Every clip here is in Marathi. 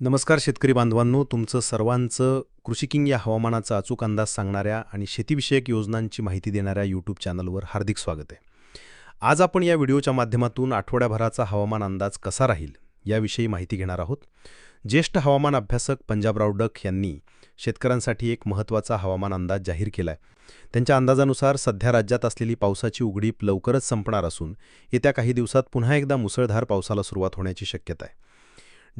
नमस्कार शेतकरी बांधवांनो तुमचं सर्वांचं कृषी किंग या हवामानाचा अचूक अंदाज सांगणाऱ्या आणि शेतीविषयक योजनांची माहिती देणाऱ्या यूट्यूब चॅनलवर हार्दिक स्वागत आहे. आज आपण या व्हिडिओच्या माध्यमातून आठवड्याभराचा हवामान अंदाज कसा राहील याविषयी माहिती घेणार आहोत. ज्येष्ठ हवामान अभ्यासक पंजाबराव डक यांनी शेतकऱ्यांसाठी एक महत्त्वाचा हवामान अंदाज जाहीर केला आहे त्यांच्या अंदाजानुसार सध्या राज्यात असलेली पावसाची उघडीप लवकरच संपणार असून येत्या काही दिवसात पुन्हा एकदा मुसळधार पावसाला सुरुवात होण्याची शक्यता आहे.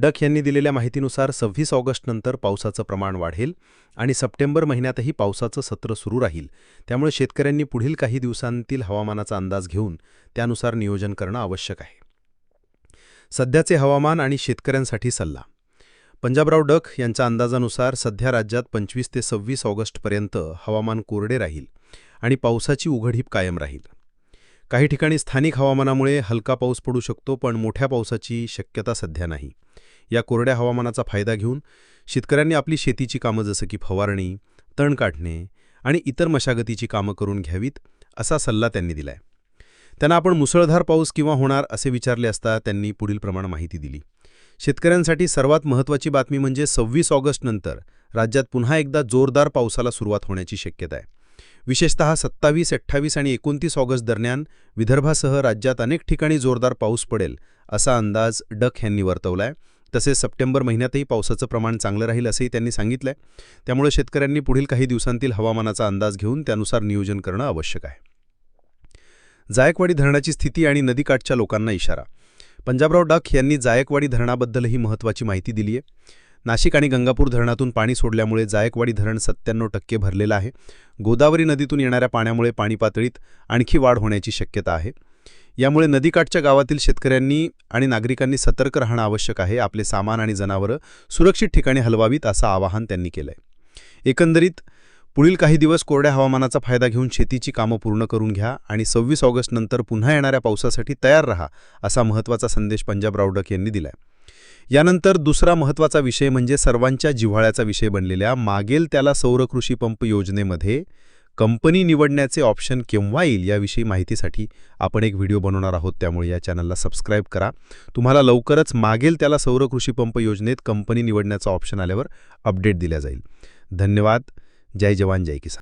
डक यांनी दिलेल्या माहितीनुसार सव्वीस ऑगस्टनंतर पावसाचं प्रमाण वाढेल आणि सप्टेंबर महिन्यातही पावसाचं सत्र सुरू राहील. त्यामुळे शेतकऱ्यांनी पुढील काही दिवसांतील हवामानाचा अंदाज घेऊन त्यानुसार नियोजन करणं आवश्यक आहे. सध्याचे हवामान आणि शेतकऱ्यांसाठी सल्ला. पंजाबराव डक यांच्या अंदाजानुसार सध्या राज्यात पंचवीस ते सव्वीस ऑगस्टपर्यंत हवामान कोरडे राहील आणि पावसाची उघडीप कायम राहील. काही ठिकाणी स्थानिक हवामानामुळे हलका पाऊस पडू शकतो पण मोठ्या पावसाची शक्यता सध्या नाही. या कोरड्या हवामानाचा फायदा घेऊन शेतकऱ्यांनी आपली शेतीची कामं जसं की फवारणी तण काढणे आणि इतर मशागतीची कामं करून घ्यावीत असा सल्ला त्यांनी दिलाय. त्यांना आपण मुसळधार पाऊस किंवा होणार असे विचारले असता त्यांनी पुढील प्रमाण माहिती दिली. शेतकऱ्यांसाठी सर्वात महत्त्वाची बातमी म्हणजे सव्वीस ऑगस्टनंतर राज्यात पुन्हा एकदा जोरदार पावसाला सुरुवात होण्याची शक्यता आहे. विशेषतः सत्तावीस अठ्ठावीस आणि एकोणतीस ऑगस्ट दरम्यान विदर्भासह राज्यात अनेक ठिकाणी जोरदार पाऊस पडेल असा अंदाज डक यांनी वर्तवलाय. तसेच सप्टेंबर महिन्यातही पावसाचं प्रमाण चांगलं राहील असंही त्यांनी सांगितलंय. त्यामुळे शेतकऱ्यांनी पुढील काही दिवसांतील हवामानाचा अंदाज घेऊन त्यानुसार नियोजन करणं आवश्यक आहे. जायकवाडी धरणाची स्थिती आणि नदीकाठच्या लोकांना इशारा. पंजाबराव डक यांनी जायकवाडी धरणाबद्दलही महत्त्वाची माहिती दिली आहे नाशिक आणि गंगापूर धरणातून पाणी सोडल्यामुळे जायकवाडी धरण सत्त्याण्णव टक्के भरलेलं आहे. गोदावरी नदीतून येणाऱ्या पाण्यामुळे पाणी पातळीत आणखी वाढ होण्याची शक्यता आहे. यामुळे नदीकाठच्या गावातील शेतकऱ्यांनी आणि नागरिकांनी सतर्क राहणं आवश्यक आहे. आपले सामान आणि जनावरं सुरक्षित ठिकाणी हलवावीत असं आवाहन त्यांनी केलंय. एकंदरीत पुढील काही दिवस कोरड्या हवामानाचा फायदा घेऊन शेतीची कामं पूर्ण करून घ्या आणि सव्वीस ऑगस्टनंतर पुन्हा येणाऱ्या पावसासाठी तयार रहा असा महत्त्वाचा संदेश पंजाब रावडक यांनी दिलाय. यानंतर दुसरा महत्त्वाचा विषय म्हणजे सर्वांच्या जिव्हाळ्याचा विषय बनलेल्या मागेल त्याला सौर कृषी पंप योजनेमध्ये कंपनी निवडण्याचे ऑप्शन केव्हा येईल याविषयी माहितीसाठी आपण एक व्हिडिओ बनवणार आहोत. त्यामुळे या चॅनलला सबस्क्राईब करा. तुम्हाला लवकरच मागेल त्याला सौर कृषी पंप योजनेत कंपनी निवडण्याचा ऑप्शन आल्यावर अपडेट दिल्या जाईल. धन्यवाद. जय जवान जय किसान.